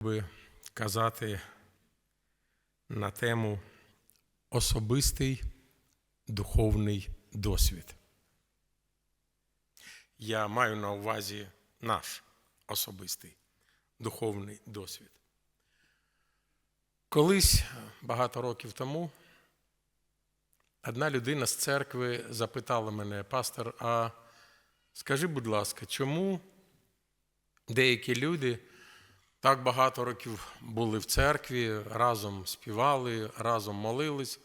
би казати на тему особистий духовний досвід. Я маю на увазі наш особистий духовний досвід. Колись, багато років тому, одна людина з церкви запитала мене, пастор, а скажи, будь ласка, чому деякі люди так багато років були в церкві, разом співали, разом молились,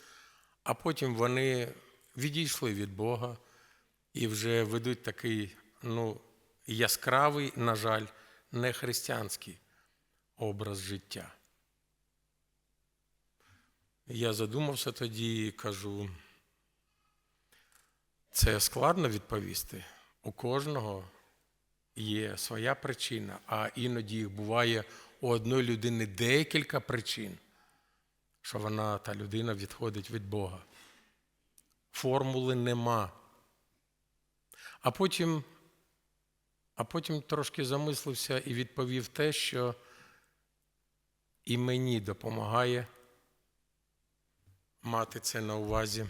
а потім вони відійшли від Бога і вже ведуть такий ну, яскравий, на жаль, не християнський образ життя. Я задумався тоді і кажу, це складно відповісти. У кожного є своя причина, а іноді їх буває у одної людини декілька причин, що вона, та людина, відходить від Бога. Формули нема. А потім, а потім трошки замислився і відповів те, що і мені допомагає мати це на увазі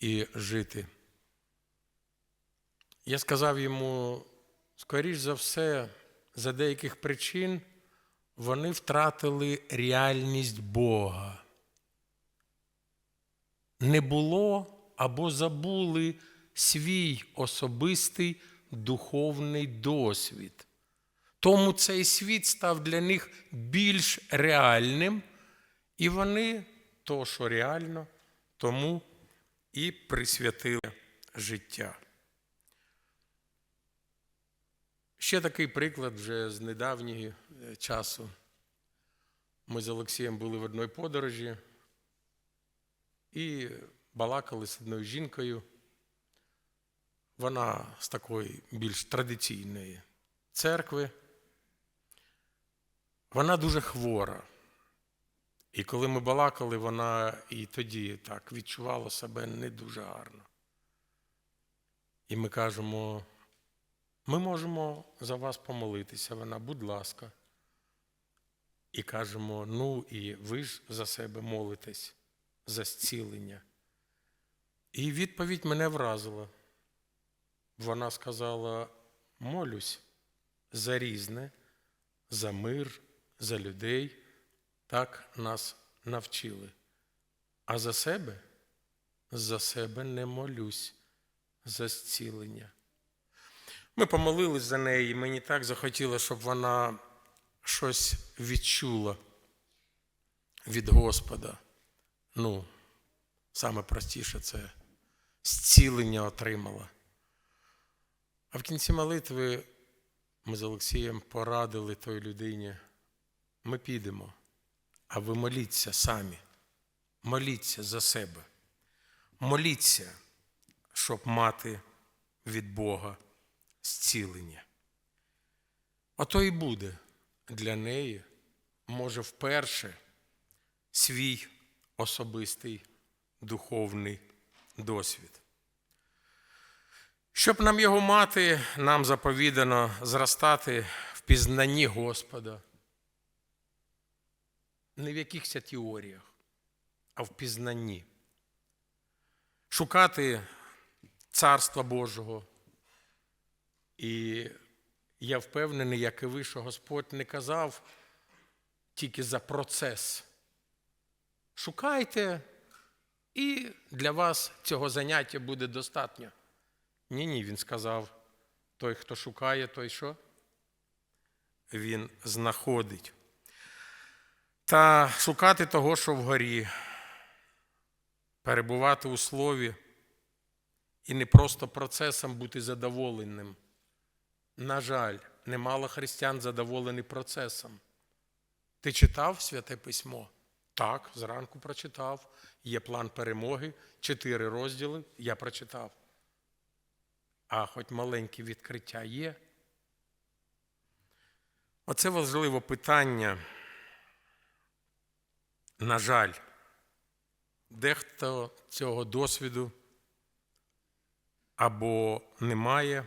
і жити. Я сказав йому, скоріш за все, за деяких причин вони втратили реальність Бога. Не було або забули свій особистий духовний досвід. Тому цей світ став для них більш реальним, і вони то, що реально, тому і присвятили життя. Ще такий приклад вже з недавнього е, часу. Ми з Олексієм були в одній подорожі і балакали з одною жінкою. Вона з такої більш традиційної церкви. Вона дуже хвора. І коли ми балакали, вона і тоді так відчувала себе не дуже гарно. І ми кажемо, ми можемо за вас помолитися. Вона, будь ласка. І кажемо, ну і ви ж за себе молитесь за зцілення. І відповідь мене вразила. Вона сказала: молюсь за різне, за мир, за людей. Так нас навчили. А за себе? За себе не молюсь, за зцілення. Ми помолились за неї, і мені так захотілося, щоб вона щось відчула від Господа. Ну, саме простіше це зцілення отримала. А в кінці молитви ми з Олексієм порадили той людині, ми підемо, а ви моліться самі, моліться за себе, моліться, щоб мати від Бога зцілення. Ото і буде для неї, може, вперше свій особистий духовний досвід. Щоб нам його мати, нам заповідано зростати в пізнанні Господа. Не в якихось теоріях, а в пізнанні. Шукати Царства Божого. І я впевнений, як і ви, що Господь не казав тільки за процес. Шукайте, і для вас цього заняття буде достатньо. Ні, ні, він сказав: той, хто шукає, той що? Він знаходить. Та шукати того, що вгорі, перебувати у слові і не просто процесом бути задоволеним. На жаль, немало християн задоволені процесом. Ти читав святе письмо? Так, зранку прочитав. Є план перемоги, чотири розділи, я прочитав. А хоч маленьке відкриття є. Оце важливе питання. На жаль, дехто цього досвіду або не має,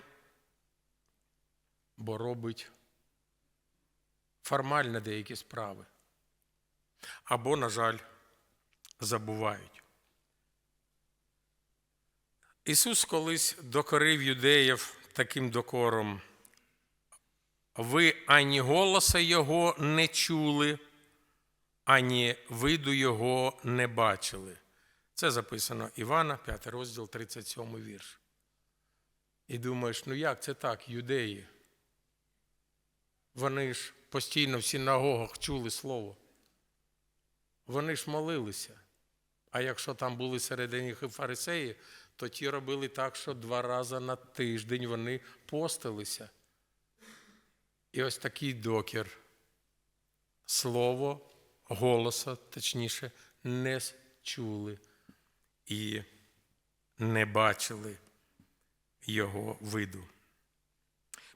бо робить формально деякі справи. Або, на жаль, забувають. Ісус колись докорив юдеїв таким докором. Ви ані голоса Його не чули, ані виду Його не бачили. Це записано Івана, 5 розділ, 37 вірш. І думаєш, ну як це так, юдеї? Вони ж постійно в синагогах чули слово. Вони ж молилися. А якщо там були серед них і фарисеї, то ті робили так, що два рази на тиждень вони постилися. І ось такий докір. Слово, голоса, точніше, не чули і не бачили його виду.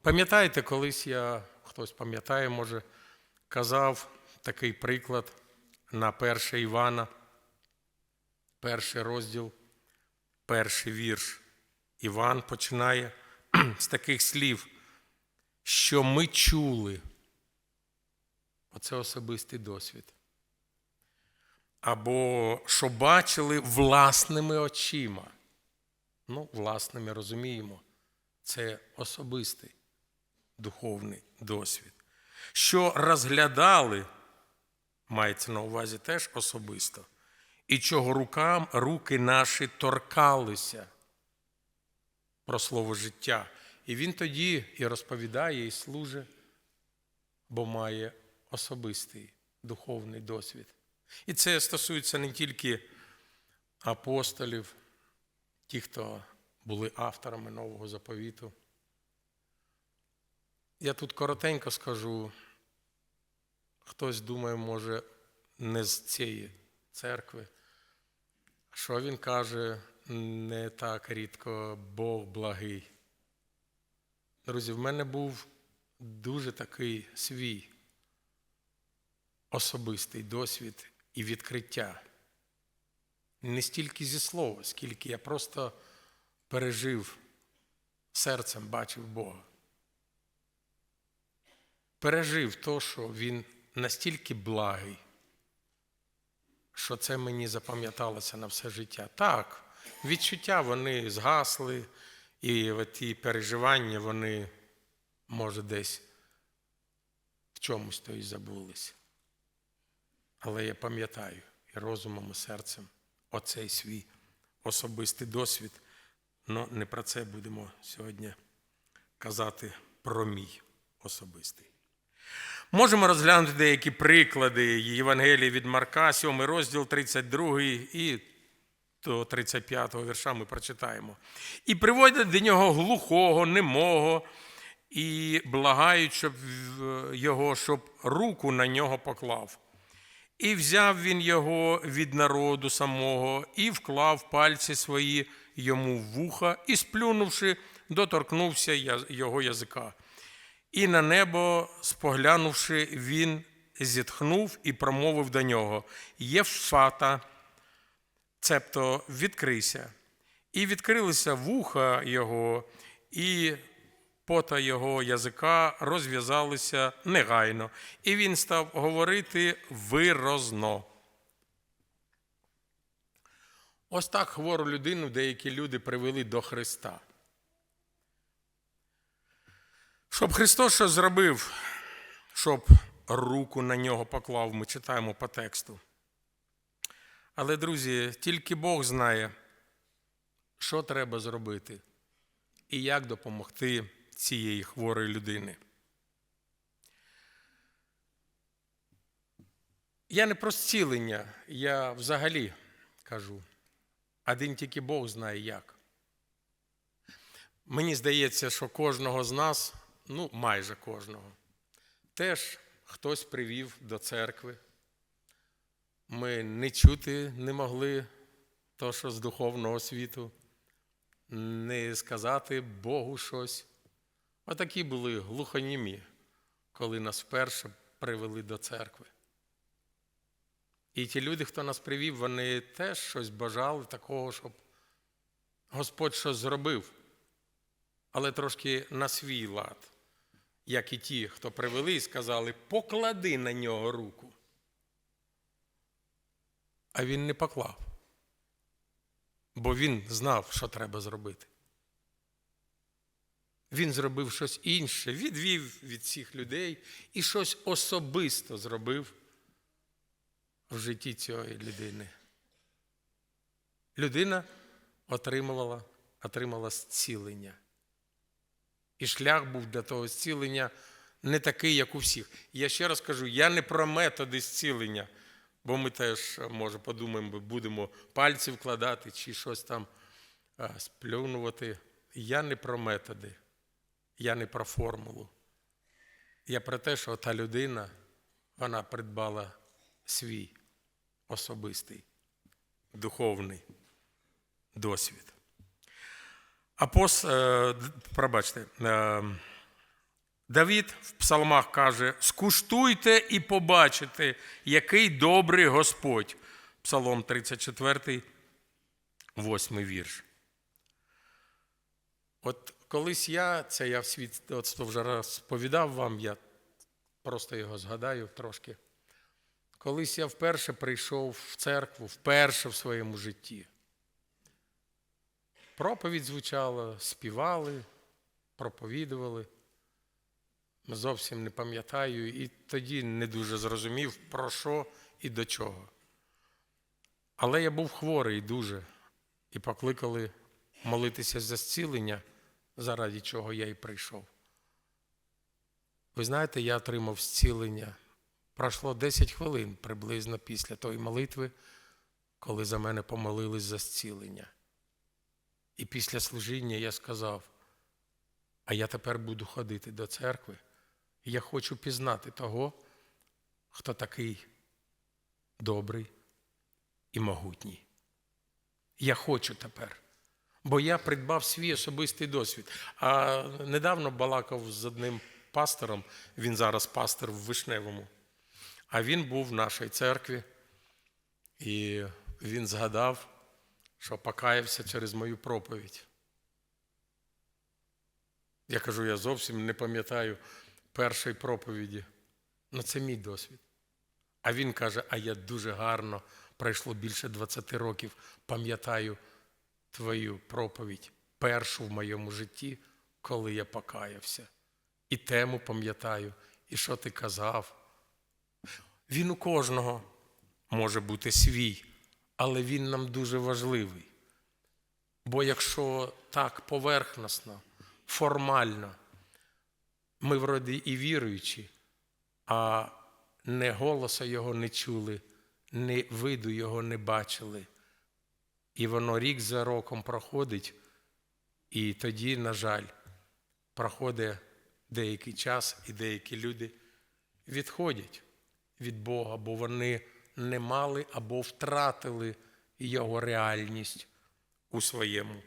Пам'ятаєте, колись я, хтось пам'ятає, може, казав такий приклад на 1 Івана, перший розділ, перший вірш. Іван починає з таких слів, що ми чули. Оце особистий досвід. Або що бачили власними очима. Ну, власними розуміємо, це особистий духовний досвід. Що розглядали, мається на увазі теж особисто, і чого рукам руки наші торкалися про слово життя. І він тоді і розповідає, і служить, бо має особистий духовний досвід. І це стосується не тільки апостолів, ті, хто були авторами нового заповіту. Я тут коротенько скажу, хтось думає, може, не з цієї церкви. Що він каже не так рідко Бог благий. Друзі, в мене був дуже такий свій особистий досвід і відкриття. Не стільки зі слова, скільки я просто пережив серцем, бачив Бога. Пережив то, що Він настільки благий, що це мені запам'яталося на все життя. Так, відчуття вони згасли, і ті переживання вони, може, десь в чомусь то і забулись. Але я пам'ятаю і розумом, і серцем оцей свій особистий досвід. Ну, не про це будемо сьогодні казати про мій особистий. Можемо розглянути деякі приклади Євангелії від Марка, 7 розділ, 32 і до 35 вірша ми прочитаємо. І приводять до нього глухого, немого, і благають, щоб його, щоб руку на нього поклав. І взяв він його від народу самого, і вклав пальці свої йому в вуха, і, сплюнувши, доторкнувся його язика. І на небо, споглянувши, він зітхнув і промовив до нього: Єфата, цебто відкрийся. І відкрилися вуха його, і пота його язика розв'язалися негайно, і він став говорити виразно. Ось так хвору людину деякі люди привели до Христа. Щоб Христос що зробив, щоб руку на нього поклав, ми читаємо по тексту. Але, друзі, тільки Бог знає, що треба зробити і як допомогти цієї хворої людини. Я не про зцілення, я взагалі кажу. Один тільки Бог знає як. Мені здається, що кожного з нас, ну майже кожного, теж хтось привів до церкви. Ми не чути не могли то, що з духовного світу, не сказати Богу щось. Отакі були глухонімі, коли нас вперше привели до церкви. І ті люди, хто нас привів, вони теж щось бажали такого, щоб Господь щось зробив, але трошки на свій лад. Як і ті, хто привели, і сказали, поклади на нього руку. А він не поклав, бо він знав, що треба зробити. Він зробив щось інше, відвів від всіх людей і щось особисто зробив в житті цієї людини. Людина отримувала, отримала зцілення. І шлях був для того зцілення не такий, як у всіх. Я ще раз кажу, я не про методи зцілення, бо ми теж, може, подумаємо, будемо пальці вкладати чи щось там сплюнувати. Я не про методи, я не про формулу. Я про те, що та людина, вона придбала свій особистий духовний досвід. Апос, е, пробачте, е, Давід в псалмах каже: скуштуйте і побачите, який добрий Господь. Псалом 34, 8 вірш. От колись я, це я в свідоцтво вже розповідав вам, я просто його згадаю трошки. Колись я вперше прийшов в церкву, вперше в своєму житті. Проповідь звучала, співали, проповідували. Зовсім не пам'ятаю, і тоді не дуже зрозумів, про що і до чого. Але я був хворий дуже, і покликали молитися за зцілення, заради чого я і прийшов. Ви знаєте, я отримав зцілення. Пройшло 10 хвилин приблизно після тої молитви, коли за мене помолились за зцілення. І після служіння я сказав: а я тепер буду ходити до церкви, і я хочу пізнати того, хто такий добрий і могутній. Я хочу тепер, бо я придбав свій особистий досвід. А недавно балакав з одним пастором, він зараз пастор в Вишневому, а він був в нашій церкві, і він згадав що покаявся через мою проповідь. Я кажу, я зовсім не пам'ятаю першої проповіді. Ну, це мій досвід. А він каже: а я дуже гарно пройшло більше 20 років, пам'ятаю твою проповідь, першу в моєму житті, коли я покаявся. І тему пам'ятаю, і що ти казав. Він у кожного може бути свій але він нам дуже важливий. Бо якщо так поверхносно, формально, ми вроді і віруючі, а не голоса його не чули, не виду його не бачили. І воно рік за роком проходить, і тоді, на жаль, проходить деякий час, і деякі люди відходять від Бога, бо вони не мали або втратили його реальність у своєму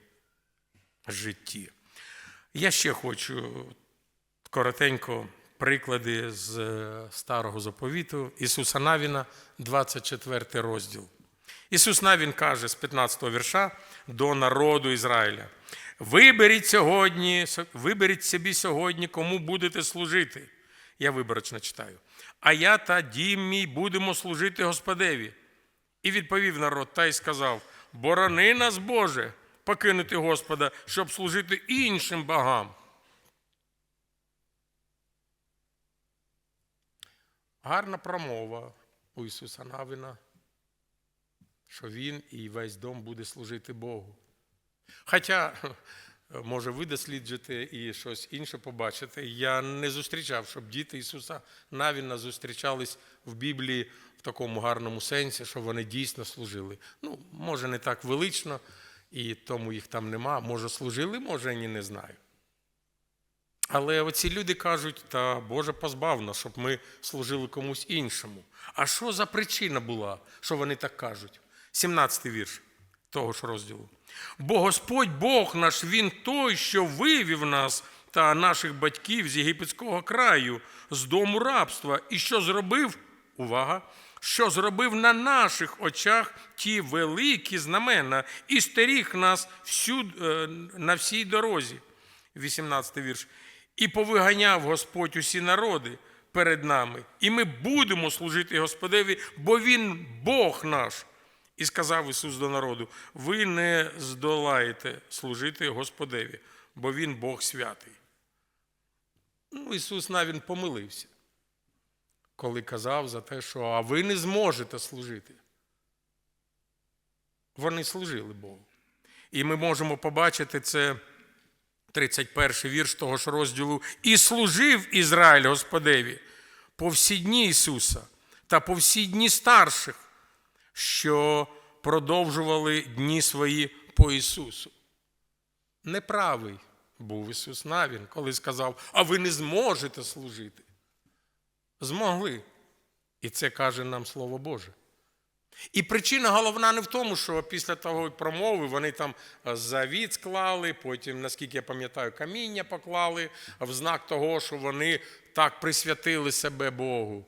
житті. Я ще хочу коротенько приклади з старого заповіту Ісуса Навіна, 24 розділ. Ісус Навін каже з 15 го вірша до народу Ізраїля: Виберіть сьогодні, виберіть собі сьогодні, кому будете служити. Я виборочно читаю а я та дім мій будемо служити Господеві. І відповів народ та й сказав: Борони нас, Боже, покинути Господа, щоб служити іншим богам. Гарна промова у Ісуса Навина, що Він і весь дом буде служити Богу. Хоча може ви досліджите і щось інше побачите. Я не зустрічав, щоб діти Ісуса Навіна зустрічались в Біблії в такому гарному сенсі, що вони дійсно служили. Ну, може, не так велично, і тому їх там нема. Може, служили, може, ні, не знаю. Але оці люди кажуть, та Боже позбав нас, щоб ми служили комусь іншому. А що за причина була, що вони так кажуть? 17 й вірш того ж розділу. Бо Господь Бог наш, Він той, що вивів нас та наших батьків з єгипетського краю, з дому рабства, і що зробив, увага, що зробив на наших очах ті великі знамена і стеріг нас всю, е, на всій дорозі. 18 вірш. І повиганяв Господь усі народи перед нами, і ми будемо служити Господеві, бо Він Бог наш. І сказав Ісус до народу: ви не здолаєте служити Господеві, бо Він Бог святий. Ну, Ісус навіть помилився, коли казав за те, що а ви не зможете служити. Вони служили Богу. І ми можемо побачити це 31 вірш того ж розділу. І служив Ізраїль Господеві по всі дні Ісуса та по всі дні старших, що продовжували дні свої по Ісусу. Неправий був Ісус Навін, коли сказав, а ви не зможете служити. Змогли. І це каже нам Слово Боже. І причина головна не в тому, що після того промови вони там завіт склали, потім, наскільки я пам'ятаю, каміння поклали в знак того, що вони так присвятили себе Богу.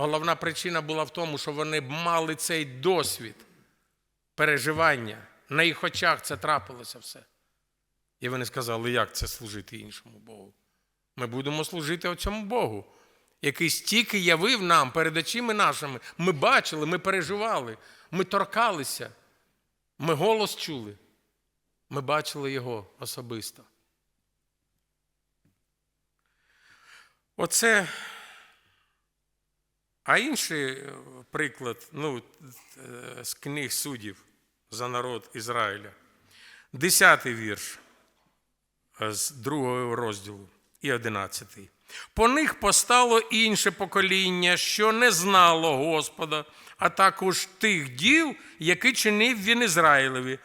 Головна причина була в тому, що вони мали цей досвід переживання. На їх очах це трапилося все. І вони сказали, як це служити іншому Богу? Ми будемо служити оцьому Богу, який стільки явив нам перед очима нашими. Ми бачили, ми переживали, ми торкалися, ми голос чули, ми бачили Його особисто. Оце. А інший е, приклад ну, е, з книг суддів за народ Ізраїля. Десятий вірш е, з другого розділу і одинадцятий. По них постало інше покоління, що не знало Господа, а також тих діл, які чинив він Ізраїлеві.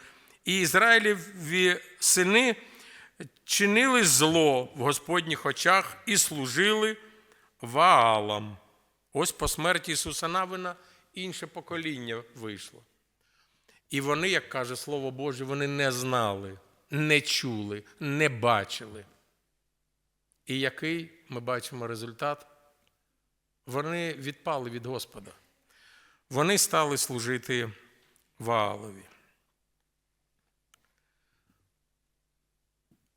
І Ізраїлеві сини чинили зло в Господніх очах і служили Ваалам. Ось по смерті Ісуса Навина інше покоління вийшло. І вони, як каже Слово Боже, вони не знали, не чули, не бачили. І який ми бачимо результат? Вони відпали від Господа. Вони стали служити Ваалові.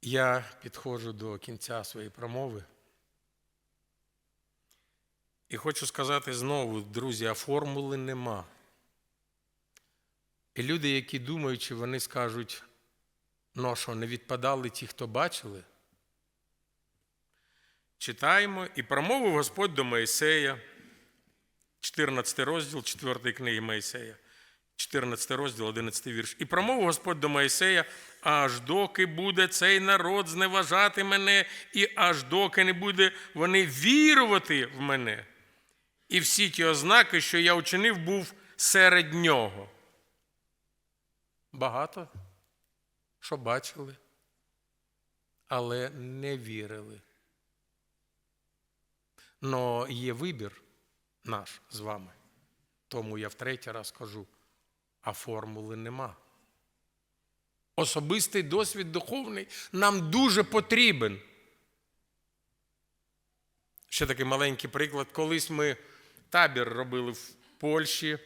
Я підходжу до кінця своєї промови. І хочу сказати знову, друзі, а формули нема. І люди, які думаючи, вони скажуть, ну що, не відпадали ті, хто бачили. Читаємо і промовив Господь до Моїсея, 14 розділ 4 книги Моїсея, 14 розділ, 11 вірш. І промовив Господь до Моїсея, аж доки буде цей народ зневажати мене, і аж доки не буде вони вірувати в мене. І всі ті ознаки, що я учинив, був серед нього. Багато що бачили, але не вірили. Но є вибір наш з вами. Тому я втретє раз кажу, а формули нема. Особистий досвід духовний нам дуже потрібен. Ще такий маленький приклад. Колись ми табір робили в Польщі,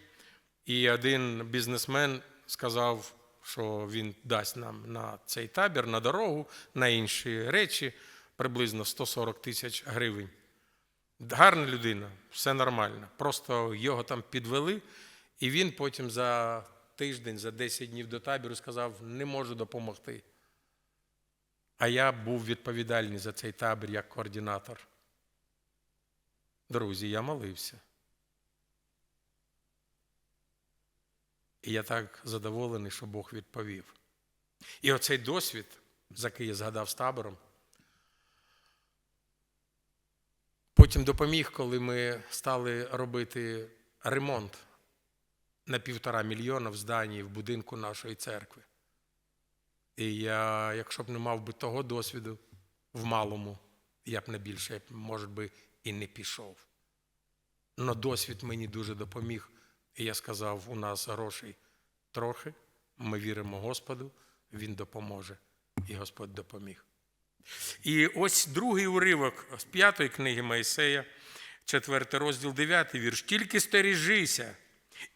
і один бізнесмен сказав, що він дасть нам на цей табір, на дорогу, на інші речі приблизно 140 тисяч гривень. Гарна людина, все нормально. Просто його там підвели, і він потім за тиждень, за 10 днів до табору сказав, не можу допомогти. А я був відповідальний за цей табір як координатор. Друзі, я молився. І я так задоволений, що Бог відповів. І оцей досвід, за який я згадав з табором, потім допоміг, коли ми стали робити ремонт на півтора мільйона в зданні в будинку нашої церкви. І я, якщо б не мав би того досвіду в малому, я б не більше, може би, і не пішов. Но досвід мені дуже допоміг. І я сказав: у нас грошей трохи, ми віримо Господу, Він допоможе. І Господь допоміг. І ось другий уривок з п'ятої книги Моїсея, четвертий розділ, дев'ятий вірш. Тільки стережися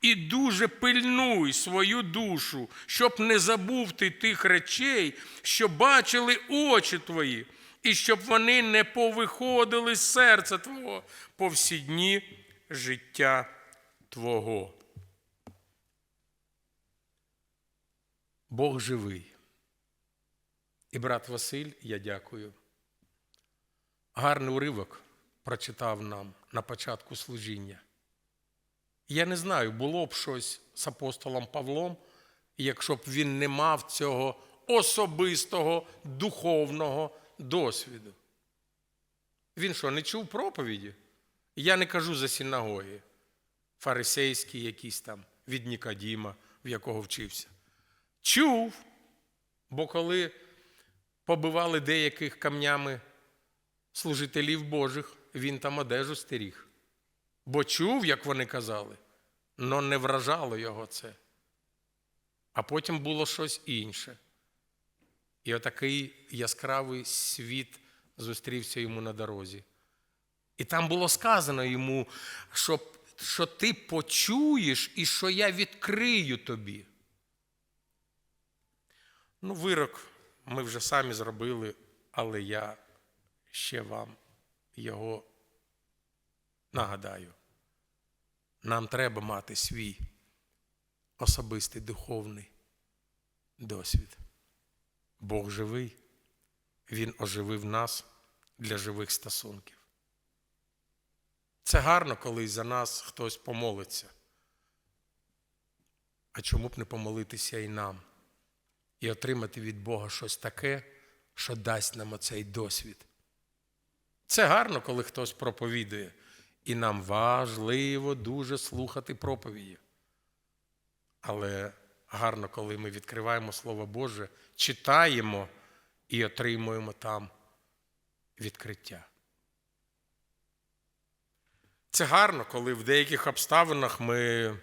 і дуже пильнуй свою душу, щоб не забув ти тих речей, що бачили очі твої, і щоб вони не повиходили з серця Твого по всі дні життя Твого. Бог живий. І брат Василь, я дякую. Гарний уривок прочитав нам на початку служіння. Я не знаю, було б щось з апостолом Павлом, якщо б він не мав цього особистого духовного досвіду. Він що, не чув проповіді? Я не кажу за синагоги, фарисейські якісь там від Нікодіма, в якого вчився. Чув, бо коли побивали деяких камнями служителів Божих, він там одежу стеріг. Бо чув, як вони казали, але не вражало його це. А потім було щось інше. І отакий яскравий світ зустрівся йому на дорозі. І там було сказано йому, що, що ти почуєш і що я відкрию тобі. Ну, вирок ми вже самі зробили, але я ще вам його нагадаю. Нам треба мати свій особистий духовний досвід. Бог живий, Він оживив нас для живих стосунків. Це гарно, коли за нас хтось помолиться. А чому б не помолитися і нам? І отримати від Бога щось таке, що дасть нам оцей досвід. Це гарно, коли хтось проповідує. І нам важливо дуже слухати проповіді. Але гарно, коли ми відкриваємо Слово Боже, читаємо і отримуємо там відкриття. Це гарно, коли в деяких обставинах ми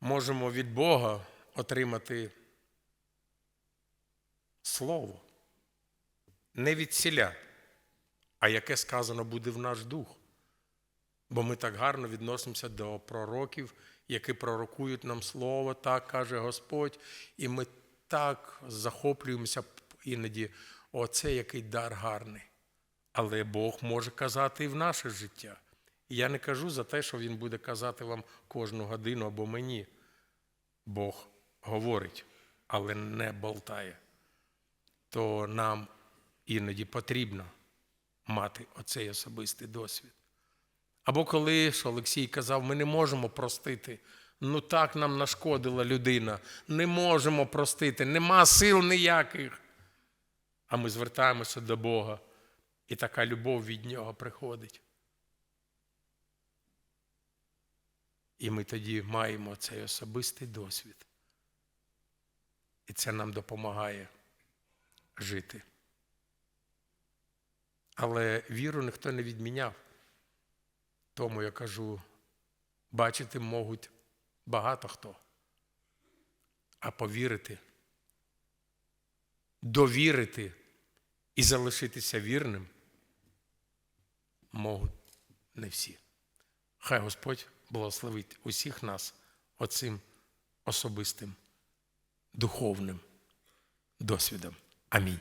можемо від Бога отримати слово. Не від ціля, а яке сказано буде в наш дух. Бо ми так гарно відносимося до пророків, які пророкують нам слово, так каже Господь, і ми так захоплюємося іноді, оце який дар гарний. Але Бог може казати і в наше життя. І я не кажу за те, що Він буде казати вам кожну годину або мені. Бог говорить, але не болтає. То нам іноді потрібно мати оцей особистий досвід. Або коли що Олексій казав, ми не можемо простити. Ну так нам нашкодила людина. Не можемо простити, нема сил ніяких. А ми звертаємося до Бога, і така любов від Нього приходить. І ми тоді маємо цей особистий досвід. І це нам допомагає жити. Але віру ніхто не відміняв. Тому я кажу, бачити можуть багато хто. А повірити, довірити і залишитися вірним можуть не всі. Хай Господь благословить усіх нас оцим особистим духовним досвідом. Амінь.